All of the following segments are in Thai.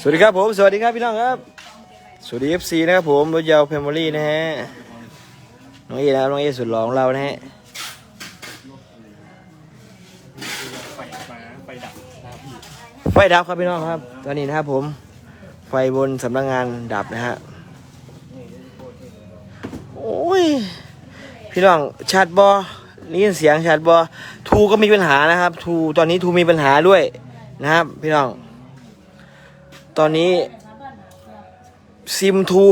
สวัสดีครับผม สวัสดีครับพี่น้องครับ สวัสดีเอฟซีนะครับผมรถยาวแฟมิลี่นะฮะ น้องเอนะครับน้องเอสุดหล่อของเรานะฮะ ไฟดับครับพี่น้องครับ ตอนนี้นะครับผม ไฟบนสำนักงานดับนะฮะ โอ้ย พี่น้องชัดบอนี่เสียงชัดบอทูก็มีปัญหานะครับ ทูตอนนี้ทูมีปัญหาด้วยนะครับ พี่น้อง ตอนนี้ซิมทู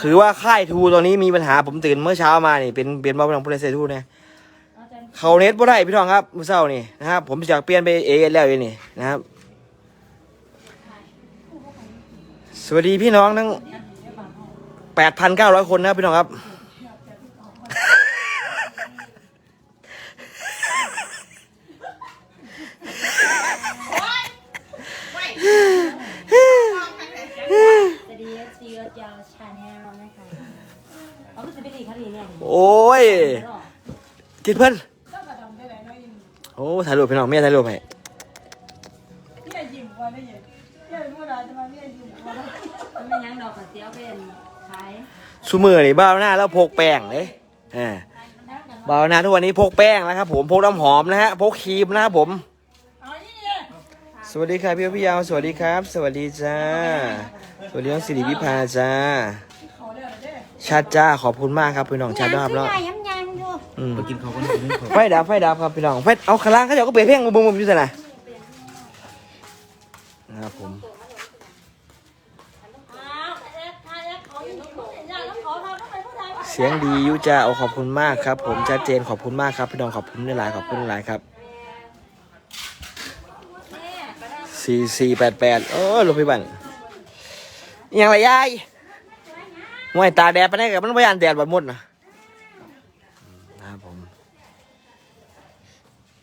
คือว่าค่ายทูตอนนี้มีปัญหาผมตื่นเมื่อเช้ามานี่เป็นเป็นบอลของโปรเซทูนะเขาเน็ตบ่ได้พี่น้องครับมื่อเช้านี่นะครับผมอยากเปลี่ยนไปเอแล้วองนี่นะครับ สวัสดีพี่น้องทั้ง8,900คนนะครับพี่น้องครับ สวัสดีซีรถยาวชาแนลนะคะเขาก็จะเป็นอีกคดีเนี่ย โอ้ย ทิดเพิ่นโอ้ถ่ายรูปพี่น้องเมียถ่ายรูปให้มันไม่ยังดอกกระเจียวเป็นขายซูมือนี่บ้าวหน้าแล้วพกแป้งเลยอ่าบ้าวหน้าทุกวันนี้พกแป้งนะครับผมพกน้ำหอมนะฮะพกครีมนะครับผม สวัสดีครับพี่พี่ยาวสวัสดีครับ สวัสดีจ้า สวัสดีน้องสิริวิภาจ้า ชัดจ้าขอบคุณมากครับพี่น้องชัดนะครับเนาะ อยู่อืมมากินเขาวก็ได้ไม่ขอไฟดับไฟดับครับพี่น้องไฟเอาขางล่างเขาเจะก็เปิดเพลงบุ้มบุ้มอยู่สินะนะครับผมเสียงดีอยุจ้าเอาขอบคุณมากครับ ผมชัดเจนขอบคุณมากครับพี่น้องขอบคุณหลายๆขอบคุณหลายๆครับสี่สี่แปดแปดโอ้ลูกพี่บันอิหยังไรยายมวยตาแดดไปไหนกับมันพยานแดดบัดหมดนะ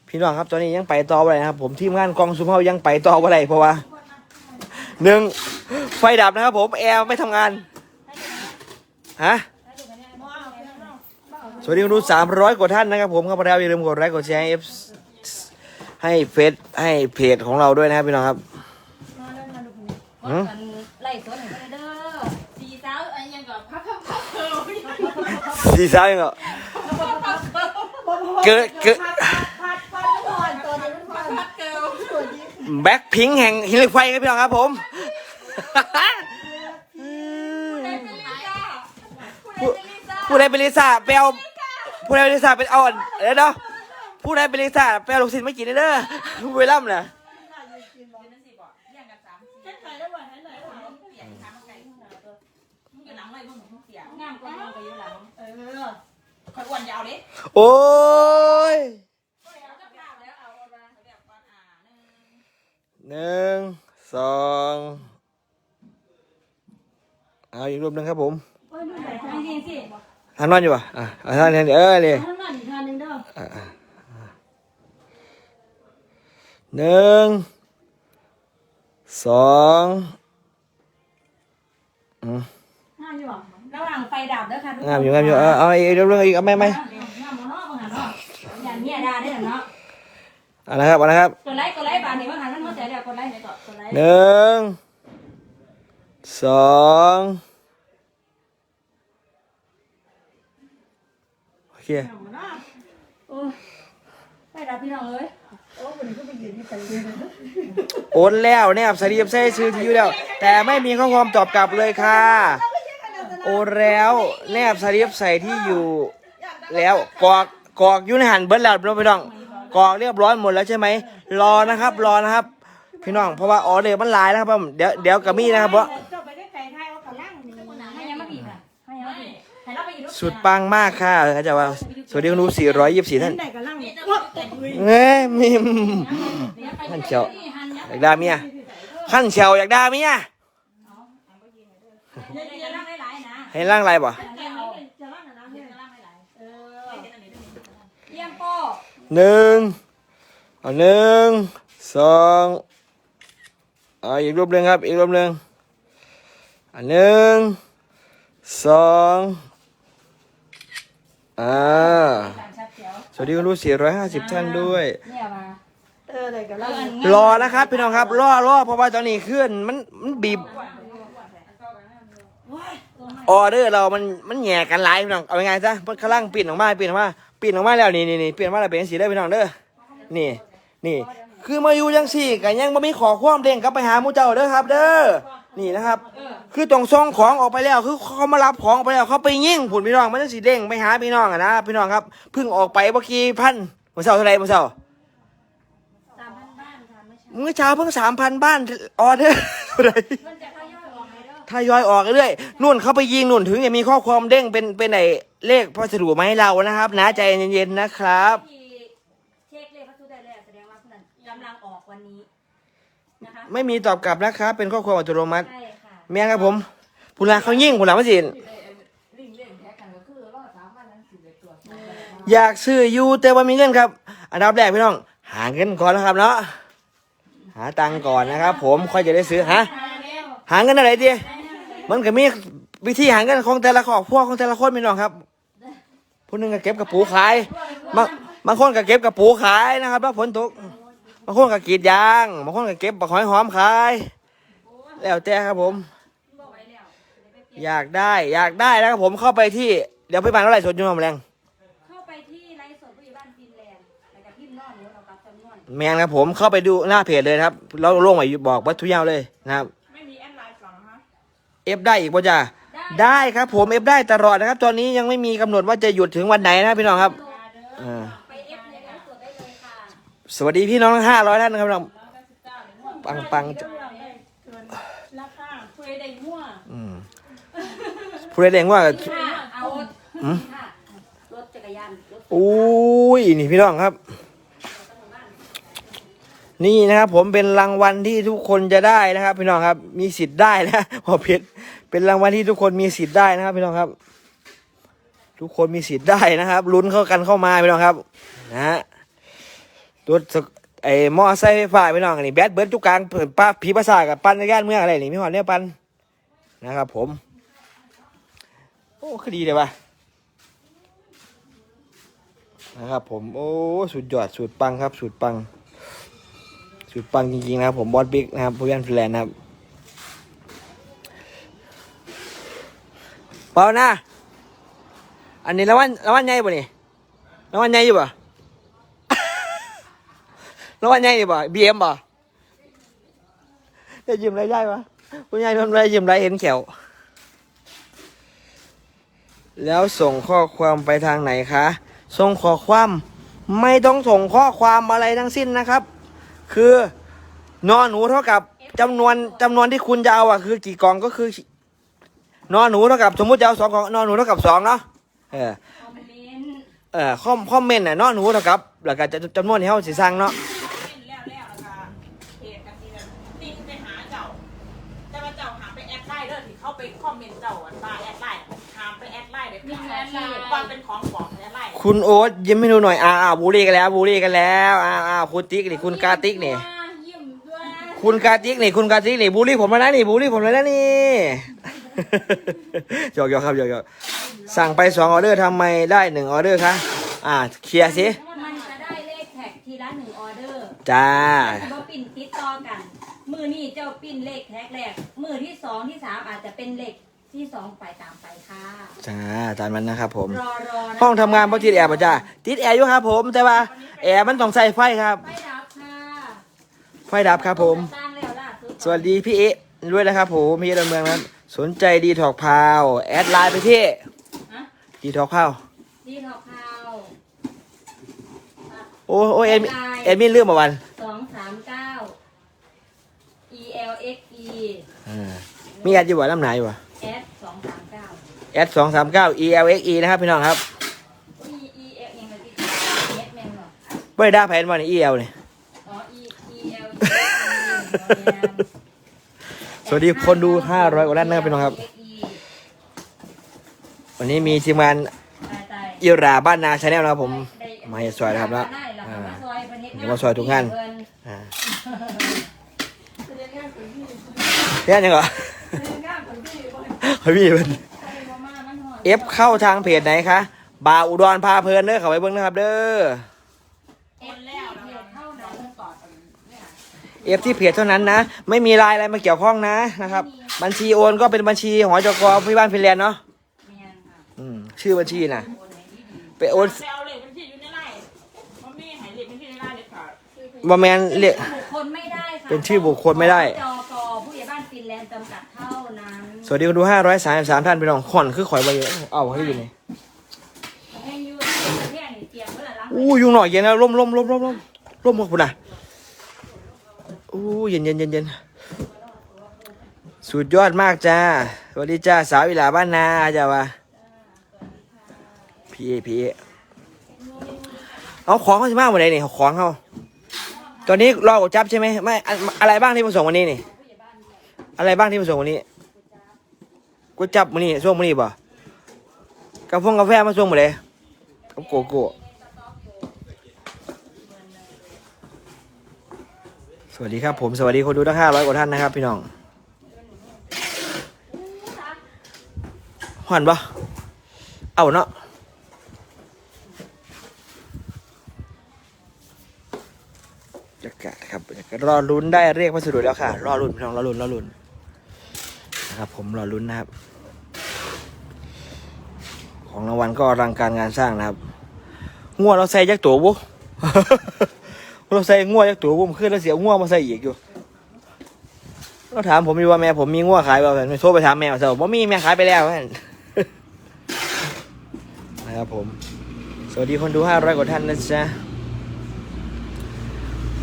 พี่น้องครับตอนนี้ยังไปต่อไปนะครับ ผมทีมงานกองซุมเฮายังไปต่อไปเพราะว่าหนึ่งไฟดับนะครับ ผมแอร์ไม่ทำงานฮะสวัสดีคุณดูสามร้อยกว่าท่านนะครับผมครับแล้วอย่าลืมกดไลค์กดแชร์ให้ F ให้เฟซให้เพจของเราด้วยนะครับพี่น้องครับหืมไล่สวนหน่อยเด้อสีสาวอันยังกับพักพักพักเสีสาวยังเหรอเกิดเกิด แบ็คพิงแห่งหินเหล็กไฟครับพี่น้องครับผมผู้ผู้ใดเป็นลิซ่าไปเอาผู้ใดเป็นลิซ่าเป็นเอาเดี๋ยวเนาะผู้ใดเป็นลิซ่าไปเอาลูกศิษย์ไม่กินเด้อเวล่ำน่ะงามกว่าเราไปอยู่หลังคอยอ้วนยาวดิโอ้ย หนึ่งสองเอาอีกรูปหนึ่งครับผมโอ้ยดูหน่อยทางนี้สิทานนอนอยู่ป่ะอะเอาทานนี้เออเลยทางนั้นอีกทางนึงเด้อหนึ่งสองอืมงามอยู่ระหว่างไฟดับเด้อค่ะทุกคนงามอยู่งามอยู่ เออเอาอีกรูปหนึ่งอีกเอาไหมไหมงามเนาะบางหันเนาะอย่างเนี้ยได้ได้เนาะ เอะไรครับเอะไรครับกดไลค์กดไลค์บานนี้บางหันมันหัวใจเดียวกดไลค์ไหนก่อนกดไลค์หนึ่งสองโอเคโอ้ยไฟดับพี่น้องเอ้ยโอนแล้วเนี่ยสลีปใส่ซื้อที่อยู่แล้ว แต่ไม่มีข้อความตอบกลับเลยค่ะ โอนแล้วแนบสลีปใส่ที่อยู่ แล้วกรอกกรอกอยูในหันเบิร์ดแล้วพี่น้อง กรอกเรียบร้อยหมดแล้วใช่ไหมรอนะครับ รอนะครับ พี่น้องเพราะว่าออเดอร์มันหลายแล้วครับผมเดี๋ยวเดี๋ยวกับมี่นะครับเพราะให้ยังมาบีบอะให้ยังมาบีบให้เราไปอยู่สุดปังมากค่ะเขาจะว่าสวัสดีคุณดู424ท่านไหนกันล่างเนี่ยเอ้ยมีขั้นเชียวอยากได้เมียขั้นเชียวอยากได้เมียจะนั่งหลายๆนะให้ร่างอะไรบ่ เยี่ยมโป้ หนึ่งเอาหนึ่งสองเอาอีกรูปหนึ่งครับ อีกรูปหนึ่งอันหนึ่งสองอ่าสามชับเขียวสวัสดีคุณดู450 ท่านด้วย เนี่ยมาเออเลยกันแล้วรอนะครับ พี่น้องครับ รอรอเพราะว่าตอนนี้ขึ้นมันมันบีบออเดอร์เรามันมันแหย่กันหลายพี่น้องเอาไงายๆซะเพิ่นกำลังปิดออกมาปิดออกมา ปิดออกมาแล้วนี่นี่นี่ปิดออกมาแล้วเป็นสีได้อพี่น้องเด้อนี่นี่ คือมาอยู่จังสี่กันยังบ่มีขอความเด้งกลับไปหาหมู่เจ้าเด้อครับ เด้อนี่นะครับ คือต้องส่งของออกไปแล้ว คือเขามารับของออกไปแล้วเขาไปยิ่งผุนพี่น้องมันจะสีเด้งไปหาพี่น้องอะนะพี่น้องครับเพิ่งออกไปเมื่อกี้พันเมื่อเช้าเท่าไหร่เมื่อเช้าสามพันบ้านค่ะไม่ใช่เมื่อเช้าเพิ่งสามพันบ้านออเดอร์เท่าไหร่มันจะทยอยออกไหมเด้อทยอยออกเรื่อยๆนู่นเขาไปยิงนู่นถึงจะมีข้อความเด้งเป็นเป็นไอ เลขพัสดุมาให้เรานะครับ นะใจเย็นๆนะครับ ที่เช็คเลขพัสดุได้แล้วแสดงว่าคนนั้นกำลังออกวันนี้นะคะไม่มีตอบกลับนะครับ เป็นข้อความอัตโนมัติ ใช่ค่ะแม่ครับผมผู้ลาเขายิ่งผู้ลาไม่สิอยากซื้ออยู่แต่ว่ามีเงินครับ อันดับแรกพี่น้อง หาเงินก่อนนะครับเนาะหาตังค์ก่อนนะครับ ผมค่อยจะได้ซื้อฮะหาเงินอะไรดีมันก็มีวิธีหาเงินของแต่ละครอบครัวของแต่ละคนพี่น้องครับ ผู้หนึงก็เก็บกระปูขายบางบางคนก็เก็บกระปูขายนะครับถ้าฝนตกบางคนก็กรีดยางบางคนก็เก็บบักหอยหอมขาย แล้วแต่ครับผม อยากได้อยากได้นะครับผมเข้าไปที่เดี๋ยวพี่บานเท่าไหร่สดอยุ่งแรงเข้าไปที่ไลฟ์สดผู้ใหญ่บ้านฟินแลนด์แล้วก็พิมพ์นอนหนูเรากับจำนวน แมนครับผมเข้าไปดูหน้าเพจเลยนะครับเราลงไว้บอกวัตถุยาวเลยนะครับ ไม่มีแอดไลน์ก่อนนะคะ เอฟได้อีกป่ะจ้า ได้ครับผมเอฟได้ตลอดนะครับ ตอนนี้ยังไม่มีกำหนดว่าจะหยุดถึงวันไหนนะครับพี่น้องครับอ่าไปเอฟในไลฟ์สดได้เลยค่ะสวัสดีพี่น้องทั้งห้าร้อยท่านนะครับพี่น้องปังปังราคาคุยได้มั่วอืมผู้ใดแดงว่าค่ะเอาอืมค่ะรถจักรยานรถอุ้ยนี่พี่น้องครับ นี่นะครับผมเป็นรางวัลที่ทุกคนจะได้นะครับ พี่น้องครับ มีสิทธิ์ได้นะพอเพชร เป็นรางวัลที่ทุกคนมีสิทธิ์ได้นะครับพี่น้องครับ ทุกคนมีสิทธิ์ได้นะครับลุ้นเข้ากันเข้ามาพี่น้องครับนะฮะรถสกไอ้มอไซค์ไฟฟ้าพี่น้องอันนี้แบดเบิร์ดทุกกลางเปิดป้าผีภาษาทกับปั้นในย่านเมืองอะไรนี่พี่หอดเนี่ยปั้นนะครับ ผม โอ้คดีเลยปะนะครับ ผมโอ้สุดยอดสุดปังครับ สุดปัง สุดปังจริงๆนะครับผมบอสบิ๊กนะครับผู้ยันฟรีแลนด์นะครับ เปล่านะอันนี้รางวัลรางวัลใหญ่ป่ะนี่รางวัลใหญ่อยู่ป่ะรางวัลใหญ่อยู่ป่ะบีเอ็มป่ะได้ยืมไรได้ปะผู้ใหญ่ทำไรยืมไรเห็นแขวแล้วส่งข้อความไปทางไหนคะ ส่งข้อความไม่ต้องส่งข้อความอะไรทั้งสิ้นนะครับ คือนอนหนูเท่ากับจำนวนจำนวนที่คุณจะเอาอะคือกี่กล่องก็คือ นอนหนูเท่ากับ สมมุติจะเอาสองกล่องนอนหนูเท่ากับสองเนาะเออคอมเมนต์เออคอมคอมเมนต์น่ะนอนหนูเท่ากับแล้วก็จะจำนวนที่เขาสิสร้างเนาะเล่นแล้วแล้วแล้วก็เพจกันทีละติ้งไปหาเจ้า แต่ว่าเจ้าหาไปแอดไลน์เด้อที่เข้าไปคอมเมนต์เจ้าอะตาแอดไลน์หามไปแอดไลน์เด็ดขาดความเป็นของปลอมแอดไลน์คุณโอ๊ตยิ้มให้ดูหน่อยอ่าอ่าบูลลี่กันแล้วบูลลี่กันแล้วอ่าอ่าคุณติ๊กนี่คุณกาติ๊กนี่ ยิ้มด้วยคุณกาติ๊กนี่คุณกาติ๊กนี่บูลลี่ผมแล้วนะนี่บูลลี่ผมแล้วนะนี่ หยอกหยอกครับหยอกหยอกสั่งไปสองออเดอร์ทำไมได้หนึ่งออเดอร์คะอ่าเคลียร์สิมันจะได้เลขแท็กทีละหนึ่งออเดอร์จ้าก็ปิ่นติดต่อกัน มือนี่เจ้าปิ่นเลขแท็กแรก มือที่สองที่สามอาจจะเป็นเลขที่สองไปตามไปค่ะจ้าตามนั้นนะครับผมรอรอนะห้องทำงานเพราะติดแอร์ป่ะจ้าติดแอร์อยู่ครับผมแต่ว่าแอร์มันต้องใส่ไฟครับไม่รับค่ะไฟดับครับผมตั้งแล้วล่ะสุดสวัสดีพี่เอ๊ะด้วยนะครับผมพี่เอ๊ะดอนเมืองนั้น สนใจดีถอกพาว แอดไลน์ไปที่ฮะ ดีถอกพาว ดีทอกพาว โอ้โอ้เอ็มเอ็มมินเรื่องมาวันสองสามเก้า e l x e อ่ามีแอดอยู่วะน้ำไหนอยู่วะ s สองสามเก้า แอดสองสามเก้า e l x e นะครับพี่น้องครับ e e f ยังไงพี่ s แมนหรอ ไม่ได้แผนวันนี้ e l เนี่ย อ๋อ e e l e สวัสดีคนดู 500กว่าท่านนะครับพี่น้องครับ วันนี้มีทีมงานอิราบ้านนาชาแนลนะครับผม มาให้ซอยนะครับแล้วอ่ามาซอยเพิ่นเฮ็ดเดี๋ยวมาซอยทุกงานเพิ่อ่าเรียนยังเหรอเฮ้ยพี่เพิ่นเอฟเข้าทางเพจไหนคะ บาร์อุดรพาเพลินเด้อเข้าไปเบิ่งนะครับเด้อ เอฟแล้วเพจเท่านั้นก่อน เอฟที่เพจเท่านั้นนะ ไม่มีไลายอะไรมาเกี่ยวข้องนะนะครับ บัญชีโอนก็เป็นบัญชีหอจกพี่บ้านฟินแลนด์เนาะแม่นค่ะอืมชื่อบัญชีนะโอนไหนดีดีไปโอนไปเอาเลยบัญชีอยู่ในไร่มันมีหายเลขบัญชีในไร่เลยค่ะบอแมนเรียก บุคคลไม่ได้ค่ะเป็นชื่อบุคคลไม่ได้จกผู้ใหญ่บ้านฟินแลนด์จำกัดเท่านั้นสวัสดีคนดูห้าร้อยสามสามท่านพี่น้องขอนคือข่อยไปเยอะเอาให้อยู่นี่ให้อยูประเทศนี่เตรียมเพื่อล้างอู้ยุงหน่อยเย็นแล้วร่มร่มร่มร่มร่มร่มหมดปุ่นอะ อู้เย็นเย็นเย็นเย็นสุดยอดมากจ้าสวัสดีจ้าสาวอิลาบ้านนาจ้าวะพี่เอพี่เอเอาของเขาจะมาวันไหนนี่ของเขาตอนนี้รอกดจับใช่ไหมไม่อะไรบ้างที่มาส่งวันนี้นี่ อะไรบ้างที่มาส่งวันนี้กูจับวันนี้ส่งวันนี้ป่ะกาแฟกาแฟมาส่งมาเลยกับโกโก้ สวัสดีครับผมสวัสดีคนดูทั้งห้าร้อยกว่าท่านนะครับ พี่น้องหอนปะเอาเนาะบรรยากาศครับบรรยากาศรอลุ้นได้เรียกพัสดุแล้วค่ะ รอลุ้นพี่น้องรอลุ้นรอลุ้นนะครับ ผมรอลุ้นนะครับ ของรางวัลก็อลังการงานสร้างนะครับงัวเราใส่ยักษ์ตัวบุ เราใส่งัวยักษ์ตัวบุมขึ้นแล้วเสียงัวมาใส่อีกอยู่เราถามผมอยู่ว่าแม่ผมมีงัวขายเปล่าไม่โทรไปถามแม่ว่าเสาบ่มีแม่ขายไปแล้วนั่นนะครับผม สวัสดีคนดูห้าร้อยกว่าท่านนะจ๊ะ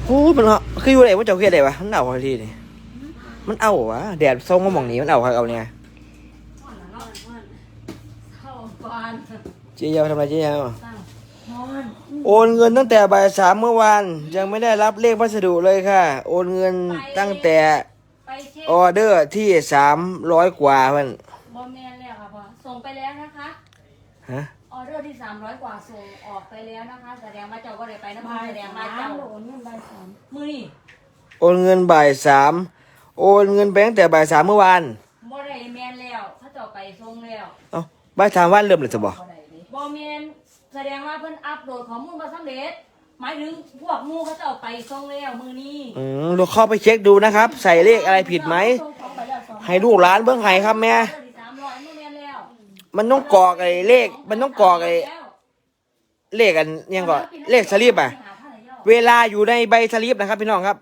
โอ้มันเอาคืออยู่ไหนว่าเจ้าเกียดไหนวะมันเอาอะไรทีนี่มันเอาวะแดดส่งมาหมองนี้มันเอาใครเอาเนี่ยห่อนละเนาะห่อนเข้าก่อนเจียวทำอะไรเจียวตั้งห่อน โอนเงินตั้งแต่บ่ายสามเมื่อวาน ยังไม่ได้รับเลขพัสดุเลยค่ะ โอนเงินตั้งแต่ไปเช็คออเดอร์ที่สามร้อยกว่าเพิ่นบอมแมนแล้วค่ะพ่อส่งไปแล้วนะคะ ฮะออเดอร์ที่ 300 กว่าส่งออกไปแล้วนะคะ แสดงว่าเจ้าก็ได้ไปนะพ่อแสดงว่าเจ้าโอนเงินใบสามมือนี่โอนเงินบ่ายสามโอนเงินไปตั้งแต่บ่ายสามเมื่อวานบ่ได้แมนแล้วถ้าเจ้าไปส่งแล้วเอ้าบ่ายสามวันเริ่มเลยจะบอกบอมแมน แสดงว่าเพิ่นอัปโหลดข้อมูลมาสำเร็จ หมายถึงพวกหมูเขาเจ้าไปส่งแล้วมือนี้อืมเราเข้าไปเช็คดูนะครับ ใส่เลขอะไรผิดไหม ส่งของไปแล้วส่งให้ลูกหลานเบิ้งไห้ครับแม่ออเดอร์ที่300มือแมนแล้วมันต้องกรอกไอ้เลข มันต้องกรอกไอ้เลขกันยังก่อนเลขสลิปอะ เวลาอยู่ในใบสลิปนะครับ พี่น้องครับ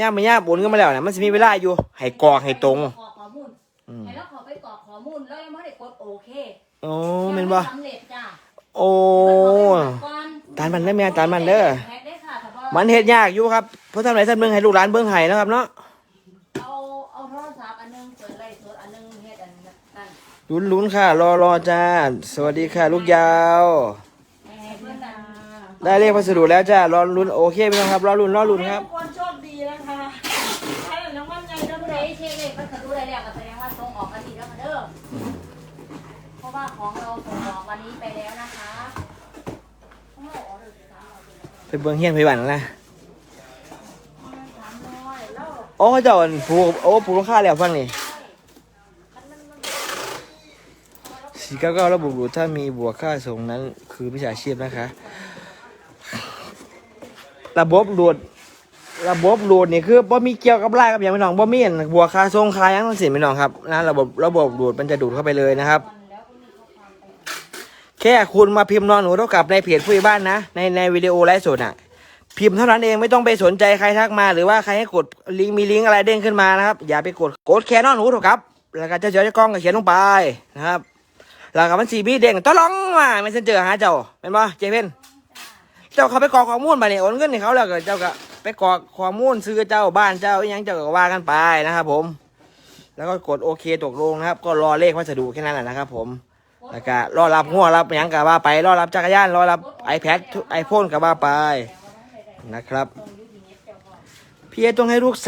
ย่ามไม่ย่ามโอนเงินมาแล้วนะมันจะมีเวลาอยู่ ให้กรอกให้ตรงกรอกข้อมูลอืมให้เราขอไปกรอกข้อมูลแล้วยังไม่ได้กดโอเคโอ้แมันบ่ ยังไสำเร็จจ้ะ โอ้ตามมันเด้อแม่ตามมันเด้อแพ็คได้ค่ะแต่ว่ามันเฮ็ดยากอยู่ครับเพราะทำไหนทำหนึงให้ลูกหลานเบิ่งให้นะครับเนาะเอาเอาโทรศัพท์อันหนึงเปิดไลฟ์สดอันหนึงเฮ็ดอันนั้นลุ้นลุ้นๆค่ะ รอรอจ้าสวัสดีค่ะ ลูกยาวให้เพื่อนกันได้เลขพัสดุแล้วจ้ารอลุ้นโอเคพี่น้องครับรอลุ้นรอลุ้นครับทุกคนโชคดีนะคะใช่รางวัลใหญ่นะผู้ผู้ใดใดเช็คเลขพัสดุได้แล้วก็แสดงว่าส่งออกกันดีแล้วค่ะเด้อเพราะว่าของเราส่งออกวันนี้ไปแล้วนะคะของเราออเดอร์สามร้อย ไป เบิ่งเฮียนไปบ้านนะสามร้อยแล้วโอ้เจ้าอันผูกโอ้ผูกราคาแล้วฟังนี่สี่เก้าเก้าระบุถ้ามีบวกค่าส่งนั้น คือวิชาชีพนะคะ ระบบโหลดระบบโหลดนี่คือบ่มีเกี่ยวกับไลน์กับอย่างพี่น้องบ่มีอันบวกค่าส่งค่ายังทั้งสิ้นพี่น้องครับนะระบบระบบโหลดมันจะดูดเข้าไปเลยนะครับ แล้วก็มีข้อความไป แค่คุณมาพิมพ์นอนหนูเท่ากับในเพจผู้ใหญ่บ้านนะ ในในวิดีโอไลฟ์สดอะ พิมพ์เท่านั้นเองไม่ต้องไปสนใจใครทักมา หรือว่าใครให้กดลิงก์มีลิงก์อะไรเด้งขึ้นมานะครับ อย่าไปกดกดแค่นอนหนูเถอะครับ แล้วก็เจ้าเจ้าเจ้ากล้องก็เขียนลงไปนะครับแล้วก็มันสีบีเด้งตะลองมาไม่เซ็นเจอหาเจ้าเป็นปะเจเพนเจ้าเขาไปกรอกข้อมูลไปเนี่ยโอนเงินให้เขาแล้วก็เจ้าก็ไปกรอกข้อมูลซื้อเจ้าบ้านเจ้าอยังเจ้าก็ว่ากันไปนะครับผม แล้วก็กดโอเคตกลงนะครับ ก็รอเลขพัสดุแค่นั้นแหละนะครับผม แล้วก็รอรับหัวรับหยังกับว่าไปรอรับจักรยานรอรับ iPad ไอโฟนกับว่าไปนะครับ พี่เอต้องให้ลูกสาว